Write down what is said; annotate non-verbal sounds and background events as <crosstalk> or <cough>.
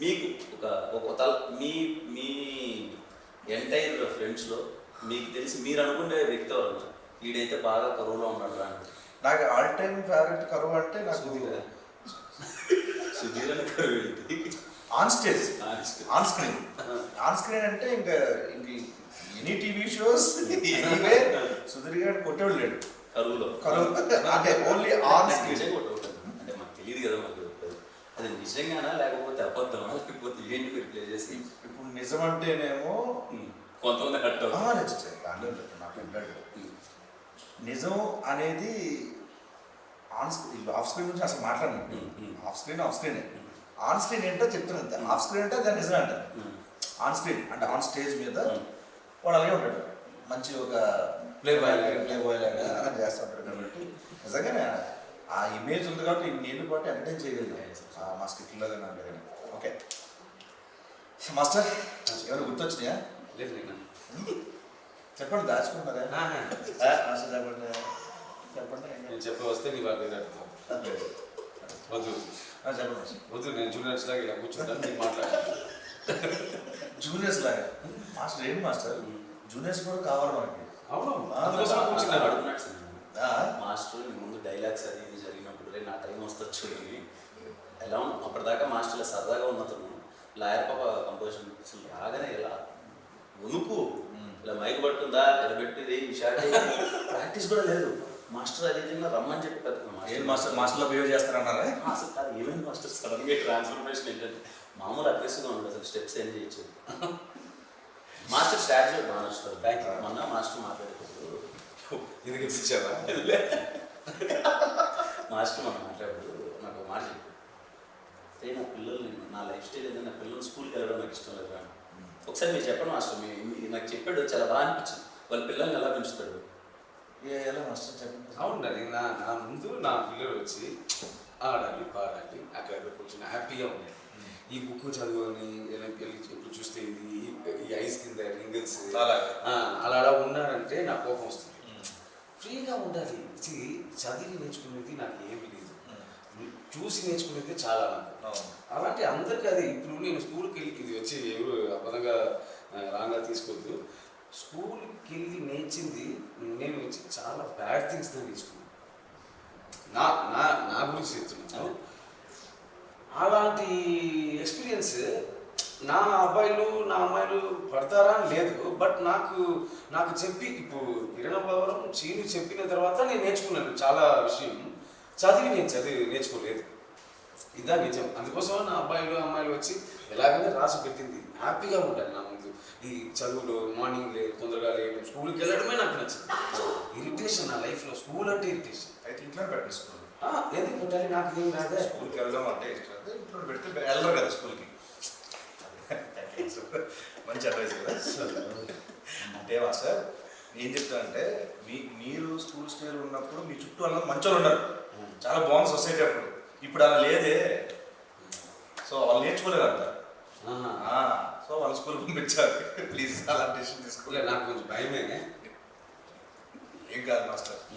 మీకు ఒక ఒక తల మీ మీ ఎంటైర్ ఫ్రెండ్స్లో మీకు తెలిసి మీరు అనుకునే వ్యక్తి ఎవరు వీడైతే బాగా కరువులో ఉన్నాడు రా. నాకు ఆల్ టైమ్ ఫేవరెట్ కరువు అంటే నాకు సుధీర్. అని కరువు? On stage. On screen on screen అంటే ఇంకా ఇంక any TV shows anyway <laughs> Sudheer garu కొట్టేవాడు లేడు కరువులో కరువు అంటే ఓన్లీ ఆన్ స్క్రీన్ నిజంగా ఒకటి ఒకటి. అంటే మాకు తెలియదు కదా మాకు అది. అది నిజంగానా? లేకపోతే అబద్ధమా? లేకపోతే ఏంటి మీరు ప్లే చేసి? ఇప్పుడు నిజం అంటేనేమో ఉమ్, కొంతమంది దాంట్లో లేదు, నాకు. నిజం అనేది ఆన్ స్క్రీన్ ఆఫ్ స్క్రీన్ నుంచి అసలు ఉమ్. Off screen off screen on screen ఏంటో చెప్తున్నా ఆఫ్ స్క్రీన్ అంటే దాని నిజం అంటారు. ఆన్ స్క్రీన్ అంటే ఆన్ స్టేజ్ మీద వాడు అలాగే ఉంటాడు. మంచి ఒక ప్లే బాయ్. ప్లే బాయ్ లాగా అలా చేస్తూ ఉంటాడు కాబట్టి. నిజంగానే ఇమేజ్ ఉంది కాబట్టి నేను పాటు ఎంటర్టైన్ చేయగలిగాను. ఆ మా స్కిట్లో కానీ కానీ. ఓకే. మాస్టర్ ఎవరు గుర్తొచ్చినాయా? లేదు నేను చెప్పండి దాచుకున్నారా. ఆ, మాస్టర్ చెప్పండి. చెప్పండి నేను చెప్పి వస్తే నీ వాళ్ళ వద్దు. ఆ, చెప్పండి వద్దు నేను జూనియర్స్ లాగా ఇలా కూర్చుంటాను నీకు మాట్లాడతాను జూనియర్స్ <laughs> లాగా? మాస్టర్ ఏంటి మాస్టర్? జూనియర్స్ కూడా కావాలి మనకి అవును ఆ, అందుకోసం అక్కడ కూర్చున్నారు అడుగుతున్నాడు సార్ నేను. ఆ, మాస్టర్ నీ ముందు డైలాగ్స్ అది ఇది జరిగినప్పుడు రే నా చూడండి ఎలా అప్పటిదాకా మాస్టర్లు సరదాగా ఉన్నతను లాయర్ పాప కంపోజిషన్ అసలు రాగానే ఎలా ఉనుకు. ఇలా మైక్ పట్టుందా ఇలా పెట్టింది ఈ ప్రాక్టీస్ కూడా లేదు. మాస్టర్ అది ఇది రమ్మని చెప్పి పెద్ద ఏం మాస్టర్ మాస్టర్లో బిహేవ్ చేస్తారన్నారా? అసలు అది ఏమైంది మాస్టర్? సడన్గా ట్రాన్స్ఫర్మేషన్ ఏంటంటే మామూలు అగ్రెసివ్గా ఉండదు అసలు స్టెప్స్ ఏం చేయొచ్చు మాస్టర్ స్టార్ట్ చేయడం బాగా నచ్చుతుంది Thank you. మొన్న మాస్టర్ మాట్లాడేటప్పుడు ఇది ఇచ్చారా మాస్టర్ మనం మాట్లాడు నాకు ఒక మాట చెప్పు నా పిల్లలు నేను నా లైఫ్ స్టైల్ ఏదైనా నా పిల్లలు స్కూల్కి వెళ్ళడం నాకు ఇష్టం లేదు అని ఒకసారి మీరు చెప్పండి మాస్టర్ మీ నాకు చెప్పాడు చాలా బాగా అనిపించింది. వాళ్ళ పిల్లల్ని ఎలా పెంచుతాడు? ఎలా మాస్టర్ చెప్పండి అవునండి నా నా ముందు నా పిల్లలు వచ్చి ఆడాలి పాడాలి అక్కడ కూర్చొని హ్యాపీగా ఉండాలి. ఈ బుక్ చదువుని ఎప్పుడు చూస్తే ఇది ఈ ఐస్ కింద రింగిల్స్. అలా అలా ఉన్నారంటే నాకు కోపం వస్తుంది. ఫ్రీగా ఉండాలి. చదివి నేర్చుకునేది నాకు ఏమీ లేదు. చూసి నేర్చుకునేది చాలా నాకు. అలాంటి అందరికీ అది ఇప్పుడు నేను స్కూల్కి వెళ్ళి ఇది వచ్చి ఎవరు అబద్ధంగా రాంగా తీసుకోవద్దు. స్కూల్కి వెళ్ళి నేర్చింది నేను వచ్చి చాలా బ్యాడ్ థింగ్స్ నేర్చుకున్నాను. నా నా నా గురించి చెప్తున్నాను. అలాంటి ఎక్స్పీరియన్స్ నా అబ్బాయిలు నా అమ్మాయిలు పడతారా అని లేదు. బట్ నాకు నాకు చెప్పి ఇప్పుడు కిరణవరం చీని చెప్పిన తర్వాత నేను నేర్చుకున్నాను చాలా విషయం. చదివి నేను చదివి నేర్చుకోలేదు. ఇదా నిజం. అందుకోసం నా అబ్బాయిలు అమ్మాయిలు వచ్చి ఎలాగైనా రాసి పెట్టింది. హ్యాపీగా ఉండాలి నా ముందు. ఈ చదువులో మార్నింగ్ లే తొందరగా లేదు స్కూల్కి వెళ్ళడమే నాకు నచ్చింది. ఇరిటేషన్ నా లైఫ్లో స్కూల్ అంటే ఇరిటేషన్. అయితే ఇంట్లో పెట్టండి స్కూల్ ఎందుకు పెట్టాలి నాకు ఏం రాదే? స్కూల్కి వెళ్ళడం అంటే ఇష్టం. ఇంట్లో పెడితే వెళ్ళరు కదా స్కూల్కి. మంచి అడ్వైస్ కదా. అంటే మాస్టర్ ఏం చెప్తానంటే మీ మీరు స్కూల్ స్టేజ్ ఉన్నప్పుడు మీ చుట్టూ అలా మంచోళ్ళు ఉన్నారు చాలా బాగుంది సొసైటీ అప్పుడు. ఇప్పుడు అలా లేదే. సో వాళ్ళు నేర్చుకోలేరు అంట ఆహా. సో వాళ్ళ స్కూల్ పంపించారు. ప్లీజ్ అలాంటి డెసిషన్ తీసుకోలేదు నాకు కొంచెం భయమే. ఏం కాదు మాస్టర్.